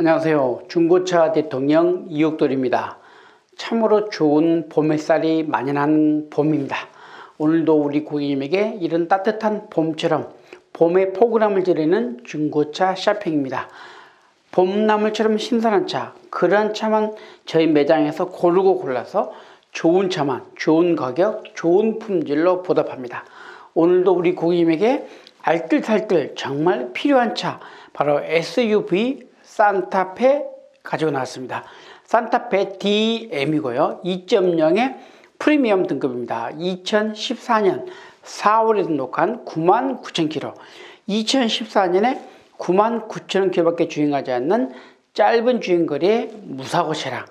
안녕하세요. 중고차 대통령 이옥돌입니다. 참으로 좋은 봄 햇살이 만연한 봄입니다. 오늘도 우리 고객님에게 이런 따뜻한 봄처럼 봄의 포근함을 드리는 중고차 쇼핑입니다. 봄나물처럼 신선한 차, 그런 차만 저희 매장에서 고르고 골라서 좋은 차만, 좋은 가격, 좋은 품질로 보답합니다. 오늘도 우리 고객님에게 알뜰살뜰 정말 필요한 차, 바로 SUV 산타페 가지고 나왔습니다. 산타페 DM이고요. 2.0의 프리미엄 등급입니다. 2014년 4월에 등록한 99,000km. 2014년에 99,000km밖에 주행하지 않는 짧은 주행거리의 무사고 차량.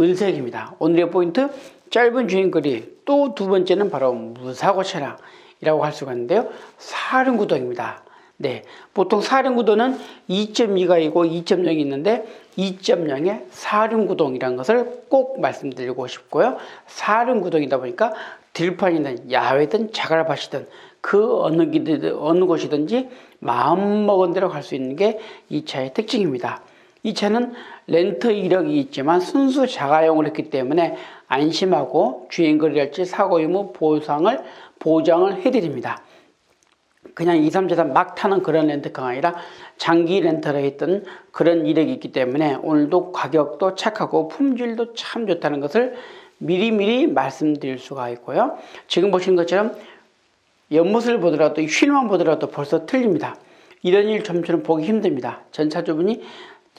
은색입니다. 오늘의 포인트 짧은 주행거리 또 두 번째는 바로 무사고 차량이라고 할 수가 있는데요. 사륜구동입니다. 네, 보통 사륜구동은 2.2가 있고 2.0이 있는데 2.0의 사륜구동이라는 것을 꼭 말씀드리고 싶고요. 사륜구동이다 보니까 들판이든 야외든 자갈밭이든 그 어느 길 어느 곳이든지 마음먹은 대로 갈 수 있는 게 이 차의 특징입니다. 이 차는 렌트 이력이 있지만 순수 자가용을 했기 때문에 안심하고 주행거리랄지 사고 유무 보상을 보장을 해드립니다. 그냥 2, 3, 4, 3막 타는 그런 렌트카가 아니라 장기 렌터를 했던 그런 이력이 있기 때문에 오늘도 가격도 착하고 품질도 참 좋다는 것을 미리미리 말씀드릴 수가 있고요. 지금 보시는 것처럼 옆모습을 보더라도 휠만 보더라도 벌써 틀립니다. 이런 일 점처럼 보기 힘듭니다. 전차 주분이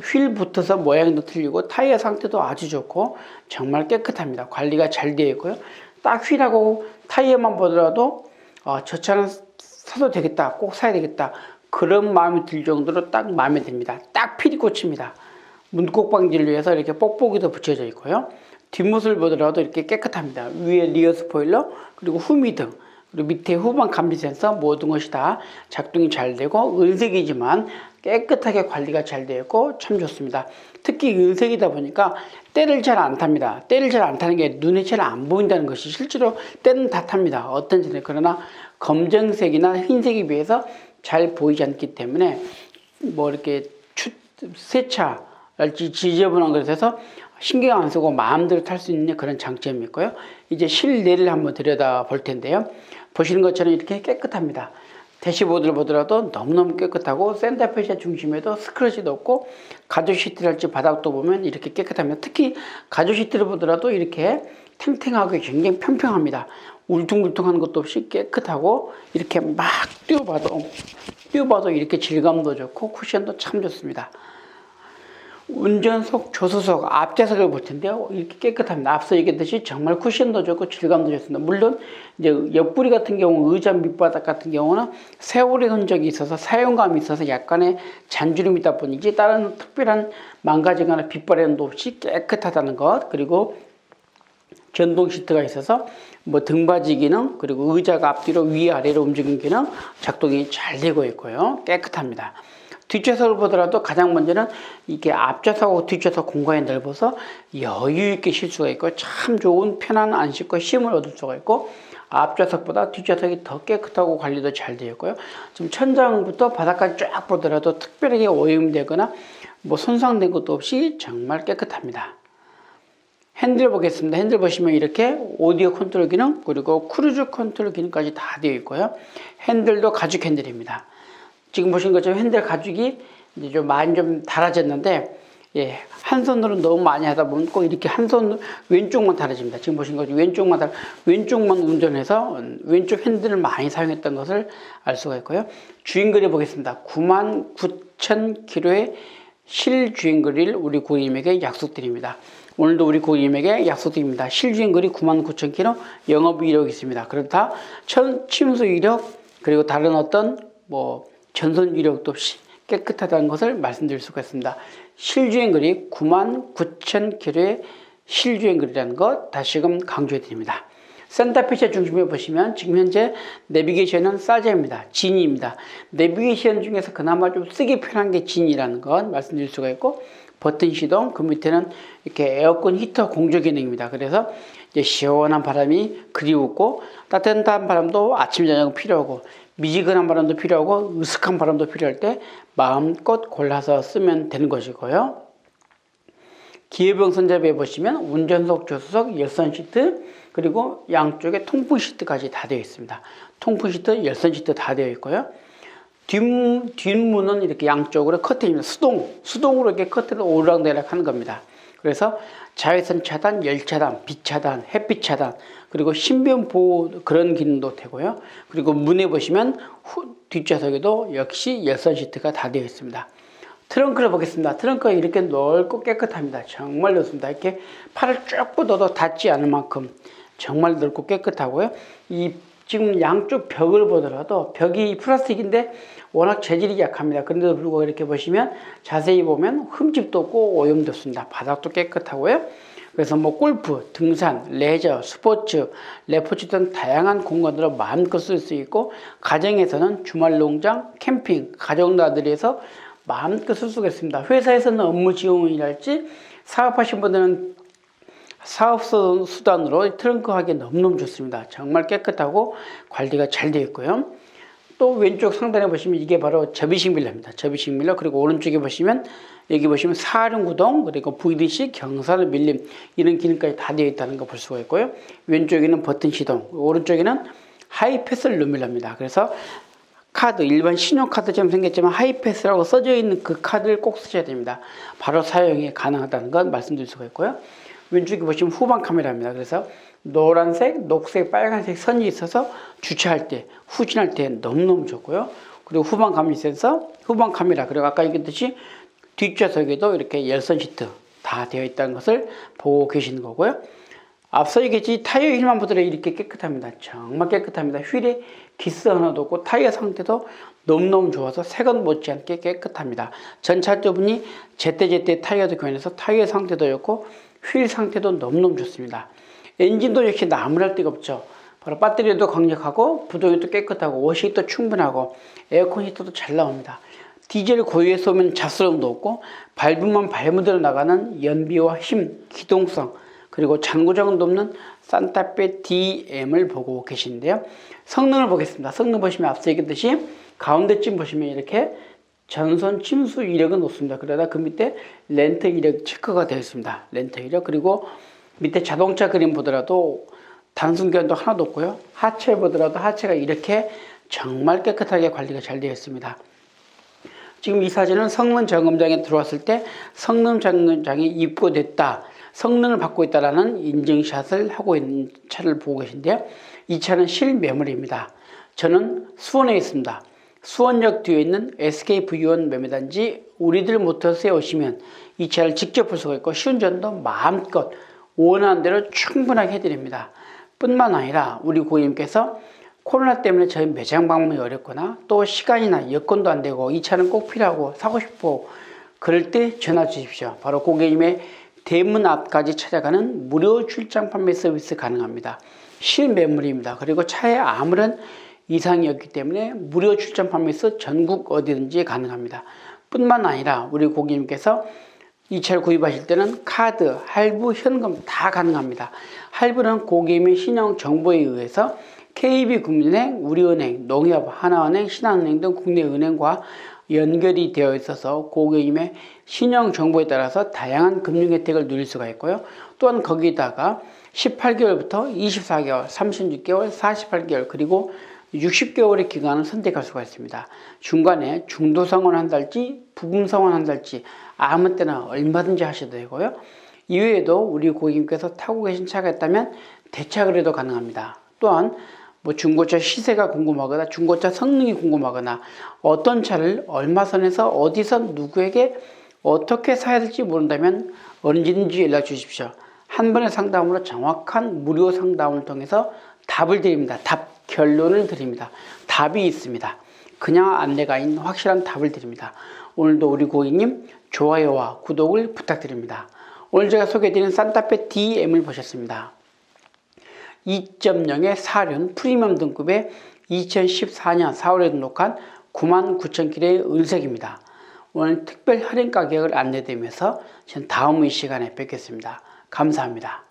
휠 붙어서 모양도 틀리고 타이어 상태도 아주 좋고 정말 깨끗합니다. 관리가 잘 되어 있고요. 딱 휠하고 타이어만 보더라도 어, 저 차는 사도 되겠다. 꼭 사야 되겠다. 그런 마음이 들 정도로 딱 마음에 듭니다. 딱 피리꽃입니다. 문콕 방지를 위해서 이렇게 뽁뽁이도 붙여져 있고요. 뒷모습을 보더라도 이렇게 깨끗합니다. 위에 리어 스포일러 그리고 후미등 그리고 밑에 후방 감지 센서 모든 것이 다 작동이 잘 되고 은색이지만 깨끗하게 관리가 잘 되어 있고 참 좋습니다. 특히 은색이다 보니까 때를 잘 안 탑니다. 때를 잘 안 타는 게 눈에 잘 안 보인다는 것이 실제로 때는 다 탑니다. 어떤 점에 그러나 검정색이나 흰색에 비해서 잘 보이지 않기 때문에 뭐 이렇게 추, 세차 지저분한 것에서 신경 안 쓰고 마음대로 탈 수 있는 그런 장점이 있고요. 이제 실내를 한번 들여다 볼 텐데요. 보시는 것처럼 이렇게 깨끗합니다. 대시보드를 보더라도 너무너무 깨끗하고 센터페시아 중심에도 스크래치도 없고 가죽 시트랄지 바닥도 보면 이렇게 깨끗합니다. 특히 가죽 시트를 보더라도 이렇게 탱탱하게 굉장히 평평합니다. 울퉁불퉁한 것도 없이 깨끗하고 이렇게 막 뛰어봐도 뛰어봐도 이렇게 질감도 좋고 쿠션도 참 좋습니다. 운전석, 조수석, 앞좌석을 볼 텐데요. 이렇게 깨끗합니다. 앞서 얘기했듯이 정말 쿠션도 좋고 질감도 좋습니다. 물론 이제 옆구리 같은 경우 의자 밑바닥 같은 경우는 세월의 흔적이 있어서 사용감이 있어서 약간의 잔주름이 있다 뿐이지 다른 특별한 망가지거나 빗바람도 없이 깨끗하다는 것 그리고 전동 시트가 있어서 뭐 등받이 기능 그리고 의자가 앞뒤로 위아래로 움직이는 기능 작동이 잘 되고 있고요. 깨끗합니다. 뒷좌석을 보더라도 가장 먼저는 이게 앞좌석하고 뒷좌석 공간이 넓어서 여유 있게 쉴 수가 있고 참 좋은 편한 안식과 쉼을 얻을 수가 있고 앞좌석보다 뒷좌석이 더 깨끗하고 관리도 잘 되어 있고요. 지금 천장부터 바닥까지 쫙 보더라도 특별하게 오염되거나 뭐 손상된 것도 없이 정말 깨끗합니다. 핸들 보겠습니다. 핸들 보시면 이렇게 오디오 컨트롤 기능 그리고 크루즈 컨트롤 기능까지 다 되어 있고요. 핸들도 가죽 핸들입니다. 지금 보신 것처럼 핸들 가죽이 이제 좀 많이 좀 달아졌는데 예, 한 손으로 너무 많이 하다 보면 꼭 이렇게 한 손 왼쪽만 달아집니다. 지금 보신 것처럼 왼쪽만 달 왼쪽만 운전해서 왼쪽 핸들을 많이 사용했던 것을 알 수가 있고요. 주행 거리 보겠습니다. 9만 9천 킬로의 실주행거리를 우리 고객님에게 약속드립니다. 오늘도 우리 고객님에게 약속드립니다. 실주행거리 9만 9천 킬로 영업 이력이 있습니다. 그렇다 천 침수 이력 그리고 다른 어떤 뭐 전선 이력도 없이 깨끗하다는 것을 말씀드릴 수가 있습니다. 실주행거리 9만 9천 킬로의 실주행거리라는 것 다시금 강조해 드립니다. 센터페시아 중심에 보시면 지금 현재 내비게이션은 사제입니다. 진입니다. 내비게이션 중에서 그나마 좀 쓰기 편한 게 진이라는 것 말씀드릴 수가 있고 버튼 시동, 그 밑에는 이렇게 에어컨 히터 공조 기능입니다. 그래서 이제 시원한 바람이 그리웠고 따뜻한 바람도 아침 저녁 필요하고 미지근한 바람도 필요하고 으슥한 바람도 필요할 때 마음껏 골라서 쓰면 되는 것이고요. 기회병 손잡이에 보시면 운전석, 조수석, 열선 시트 그리고 양쪽에 통풍 시트까지 다 되어 있습니다. 통풍 시트, 열선 시트 다 되어 있고요. 뒷, 뒷문은 이렇게 양쪽으로 커튼입니다. 수동, 수동으로 이렇게 커튼을 오르락내리락 하는 겁니다. 그래서 자외선 차단, 열 차단, 빛 차단, 햇빛 차단, 그리고 신변 보호 그런 기능도 되고요. 그리고 문에 보시면 후, 뒷좌석에도 역시 열선 시트가 다 되어 있습니다. 트렁크를 보겠습니다. 트렁크가 이렇게 넓고 깨끗합니다. 정말 넓습니다. 이렇게 팔을 쭉 뻗어도 닿지 않을 만큼 정말 넓고 깨끗하고요. 이 지금 양쪽 벽을 보더라도 벽이 플라스틱인데 워낙 재질이 약합니다. 그런데도 불구하고 이렇게 보시면 자세히 보면 흠집도 없고 오염도 없습니다. 바닥도 깨끗하고요. 그래서 뭐 골프, 등산, 레저, 스포츠, 레포츠 등 다양한 공간으로 마음껏 쓸 수 있고 가정에서는 주말 농장, 캠핑, 가족 나들이에서 마음껏 쓸 수가 있습니다. 회사에서는 업무 지원이랄지 사업하신 분들은 사업 수단으로 트렁크 하기 너무너무 좋습니다. 정말 깨끗하고 관리가 잘 되어 있고요. 또 왼쪽 상단에 보시면 이게 바로 접이식 밀러입니다. 접이식 밀러 그리고 오른쪽에 보시면 여기 보시면 사륜 구동 그리고 VDC 경사를 밀림 이런 기능까지 다 되어 있다는 거 볼 수가 있고요. 왼쪽에는 버튼 시동 오른쪽에는 하이패스 루밀러입니다. 그래서 카드 일반 신용카드처럼 생겼지만 하이패스라고 써져 있는 그 카드를 꼭 쓰셔야 됩니다. 바로 사용이 가능하다는 건 말씀드릴 수가 있고요. 왼쪽에 보시면 후방 카메라입니다. 그래서 노란색, 녹색, 빨간색 선이 있어서 주차할 때, 후진할 때 너무너무 좋고요. 그리고 후방 감시 센서, 후방 카메라, 그리고 아까 얘기했듯이 뒷좌석에도 이렇게 열선 시트 다 되어 있다는 것을 보고 계시는 거고요. 앞서 얘기했지 타이어 휠만 보더라도 이렇게 깨끗합니다. 정말 깨끗합니다. 휠에 기스 하나도 없고 타이어 상태도 너무너무 좋아서 새것 못지않게 깨끗합니다. 전차 부분이 제때제때 타이어도 교환해서 타이어 상태도 좋고 휠 상태도 너무너무 좋습니다. 엔진도 역시 나무랄 데가 없죠. 바로 배터리도 강력하고 부동이도 깨끗하고 워싱도 충분하고 에어컨 히터도 잘 나옵니다. 디젤 고유에서 오면 잡스러움도 없고 밟으면 밟은대로 나가는 연비와 힘, 기동성 그리고 잔고장도 없는 산타페 DM을 보고 계신데요. 성능을 보겠습니다. 성능 보시면 앞서 얘기했듯이 가운데쯤 보시면 이렇게 전선 침수 이력은 높습니다. 그러다 그 밑에 렌트 이력 체크가 되어 있습니다. 렌트 이력 그리고 밑에 자동차 그림 보더라도 단순견도 하나도 없고요. 하체 보더라도 하체가 이렇게 정말 깨끗하게 관리가 잘 되어 있습니다. 지금 이 사진은 성능 점검장에 들어왔을 때 성능 점검장이 입고됐다. 성능을 받고 있다라는 인증샷을 하고 있는 차를 보고 계신데요. 이 차는 실매물입니다. 저는 수원에 있습니다. 수원역 뒤에 있는 SKV1 매매단지 우리들 모터스에 오시면 이 차를 직접 볼 수가 있고 시운전도 마음껏 원하는 대로 충분하게 해드립니다. 뿐만 아니라 우리 고객님께서 코로나 때문에 저희 매장 방문이 어렵거나 또 시간이나 여건도 안 되고 이 차는 꼭 필요하고 사고 싶고 그럴 때 전화 주십시오. 바로 고객님의 대문 앞까지 찾아가는 무료 출장 판매 서비스 가능합니다. 실매물입니다. 그리고 차에 아무런 이상이 없기 때문에 무료 출장 판매서 전국 어디든지 가능합니다. 뿐만 아니라 우리 고객님께서 이 차를 구입하실 때는 카드, 할부, 현금 다 가능합니다. 할부는 고객님의 신용 정보에 의해서 KB금융은행, 우리은행, 농협, 하나은행, 신한은행 등 국내 은행과 연결이 되어 있어서 고객님의 신용 정보에 따라서 다양한 금융 혜택을 누릴 수가 있고요. 또한 거기다가 18개월부터 24개월, 36개월, 48개월 그리고 60개월의 기간을 선택할 수가 있습니다. 중간에 중도성원 한 달치, 부금성원 한 달치 아무 때나 얼마든지 하셔도 되고요. 이외에도 우리 고객님께서 타고 계신 차가 있다면 대차거래도 가능합니다. 또한 뭐 중고차 시세가 궁금하거나 중고차 성능이 궁금하거나 어떤 차를 얼마 선에서 어디서 누구에게 어떻게 사야 될지 모른다면 언제든지 연락 주십시오. 한 번의 상담으로 정확한 무료 상담을 통해서 답을 드립니다. 답 결론을 드립니다. 답이 있습니다. 그냥 안내가 있는 확실한 답을 드립니다. 오늘도 우리 고객님 좋아요와 구독을 부탁드립니다. 오늘 제가 소개해드린 산타페 DM을 보셨습니다. 2.0의 사륜 프리미엄 등급의 2014년 4월에 등록한 99,000km의 은색입니다. 오늘 특별 할인 가격을 안내드리면서 전 다음 이 시간에 뵙겠습니다. 감사합니다.